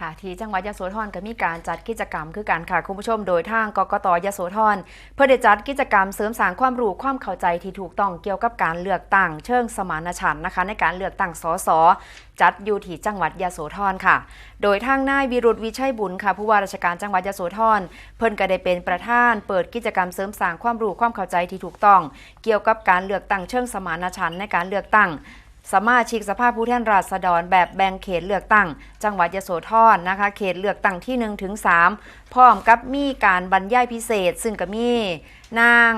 ค่ะที่จังหวัดยะโสธรก็มีการจัดกิจกรรมคือการค่ะคุณผู้ชมโดยทางกกตยะโสธรเพื่อได้จัดกิจกรรมเสริมสร้างความรู้ความเข้าใจที่ถูกต้องเกี่ยวกับการเลือกตั้งเชิงสมานฉันท์นะคะ ในการเลือกตั้งสสจัดอยู่ที่จังหวัดยะโสธรค่ะ โดยทางนายวิรุธวิชัยบุญค่ะผู้ว่าราชการจังหวัดยะโสธรเพิ่นก็ได้เป็นประธาน เปิดกิจกรรมเสริมสร้างความรู้ความเข้าใจที่ถูกต้อง เกี่ยวกับการเลือกตั้งเชิงสมานฉันท์ในการเลือกตั้ง สมาชิกสภาผู้แทนราษฎรแบบแบ่งเขตเลือกตั้ง จังหวัดยโสธรนะคะ เขตเลือกตั้งที่1ถึง3พร้อมกับมีการบรรยายพิเศษ ซึ่งก็มีนาง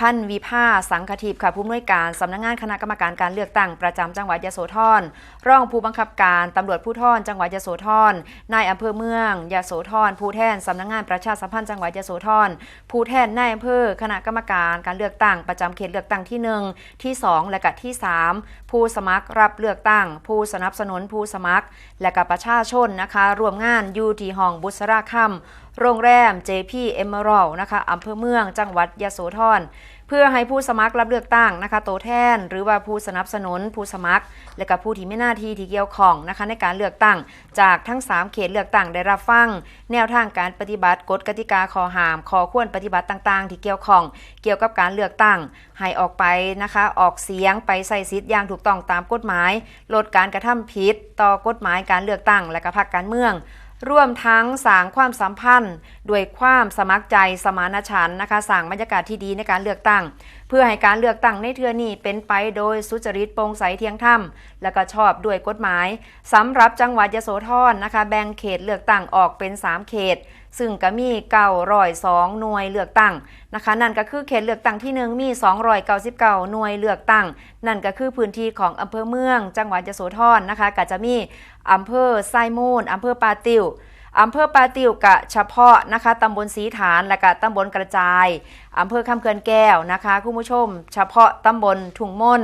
พันวิภาสังคทิพย์ค่ะผู้อำนวยการสำนักงานคณะกรรมการการเลือกตั้งประจำจังหวัดยโสธรรองผู้บังคับการตำรวจผู้ทอนจังหวัดยโสธรนายอำเภอเมืองยโสธรผู้แทนสำนักงานประชาสัมพันธ์จังหวัดยโสธรผู้แทนนายอำเภอคณะกรรมการการเลือกตั้งประจำเขตเลือกตั้งที่หนึ่งที่สองและก็ที่สามผู้สมัครรับเลือกตั้ง ผู้สนับสนุนผู้สมัคร และกับประชาชนนะคะรวมงานยูทีห้องบุษราคำ โรงแรม JP Emerald นะคะอำเภอเมืองจังหวัดยโสธรเพื่อให้ผู้สมัครรับเลือกตั้งนะคะตัวแทน หรือว่าผู้สนับสนุนผู้สมัคร และกับผู้ที่ไม่หน้าที่ที่เกี่ยวข้องนะคะในการเลือกตั้ง จากทั้ง 3 เขตเลือกตั้งได้รับฟัง แนวทางการปฏิบัติกฎกติกาขอหามขอควรปฏิบัติต่างๆ ที่เกี่ยวข้อง เกี่ยวกับการเลือกตั้ง ให้ออกไปนะคะออกเสียงไปใส่สิทธิ์อย่างถูกต้องตามกฎหมาย ลดการกระทำผิด ต่อกฎหมายการเลือกตั้งและก็พรรคการเมือง ร่วมทั้งสร้างความสัมพันธ์ด้วยความสมัครใจสมานฉันท์นะคะสร้างบรรยากาศที่ดีในการเลือกตั้ง เพื่อให้การเลือกตั้งในเทือนี้เป็นไปโดยสุจริตโปร่งใสเที่ยงธรรมและก็ชอบด้วยกฎหมายสำหรับจังหวัดยโสธรนะคะ แบ่งเขตเลือกตั้งออกเป็น 3 เขต ซึ่งก็มีเก้าร้อยสองหน่วยเลือกตั้งนะคะ นั่นก็คือเขตเลือกตั้งที่หนึ่งมี299หน่วยเลือกตั้ง นั่นก็คือพื้นที่ของอำเภอเมือง จังหวัดยโสธรนะคะก็จะมีอำเภอไซมูนอำเภอปาติวอำเภอปาติวกะเฉพาะนะคะตำบลสีฐานและก็ตำบลกระจายอำเภอคำเขื่อนแก้วนะคะคุณผู้ชม เฉพาะตำบลถุงมน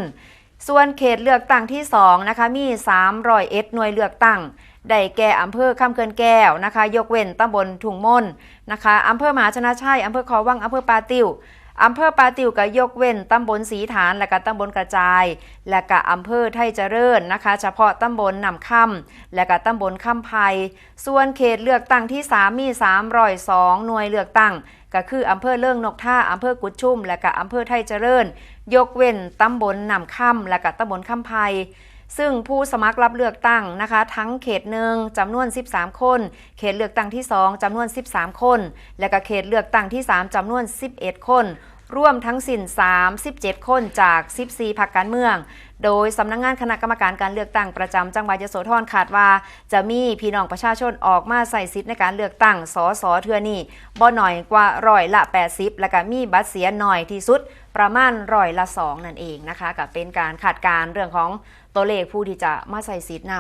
ส่วนเขตเลือกตั้งที่2นะคะมี300เอ็ดหน่วยเลือกตั้งได้แก่อำเภอคำเขื่อนแก้วนะคะ ยกเว้นตำบลถุงมนนะคะอำเภอมหาชนะชัยอำเภอคอวังอำเภอปาติวอำเภอปาติวก็ยกเว้นตำบลสีฐาน และก็ตำบลกระจาย และก็อำเภอไทยเจริญนะคะ เฉพาะตำบลนำค่ำและก็ตำบลค่ำไพส่วนเขตเลือกตั้งที่ 3 มี302หน่วยเลือกตั้ง ก็คืออำเภอเลิงนกท่าอำเภอกุดชุ่ม และก็อำเภอไทยเจริญ ยกเว้นตำบลนำค่ำและก็ตำบลค่ำไพซึ่งผู้สมัครรับเลือกตั้งนะคะ ทั้งเขตหนึ่งจำนวน 13 คน เขตเลือกตั้งที่ 2จำนวน 13 คน และก็เขตเลือกตั้งที่ 3จำนวน 11 คน ร่วมทั้งสิ้น 37 คนจาก 14พรรคการเมือง โดยสำนักงงานคณะกรรมการการเลือกตั้งประจำจังหวัดยโสธรคาดว่า จะมีพี่น้องประชาชนออกมาใส่สิทธิ์ในการเลือกตั้งสสเทือนี่บ่หน่อยกว่าร้อยละ 80 แล้วก็มีบัตรเสียหน่อยที่สุดประมาณร้อยละ 2 นั่นเองนะคะกับเป็นการคาดการเรื่องของตัวเลขผู้ที่จะมาใส่สิทธิ์น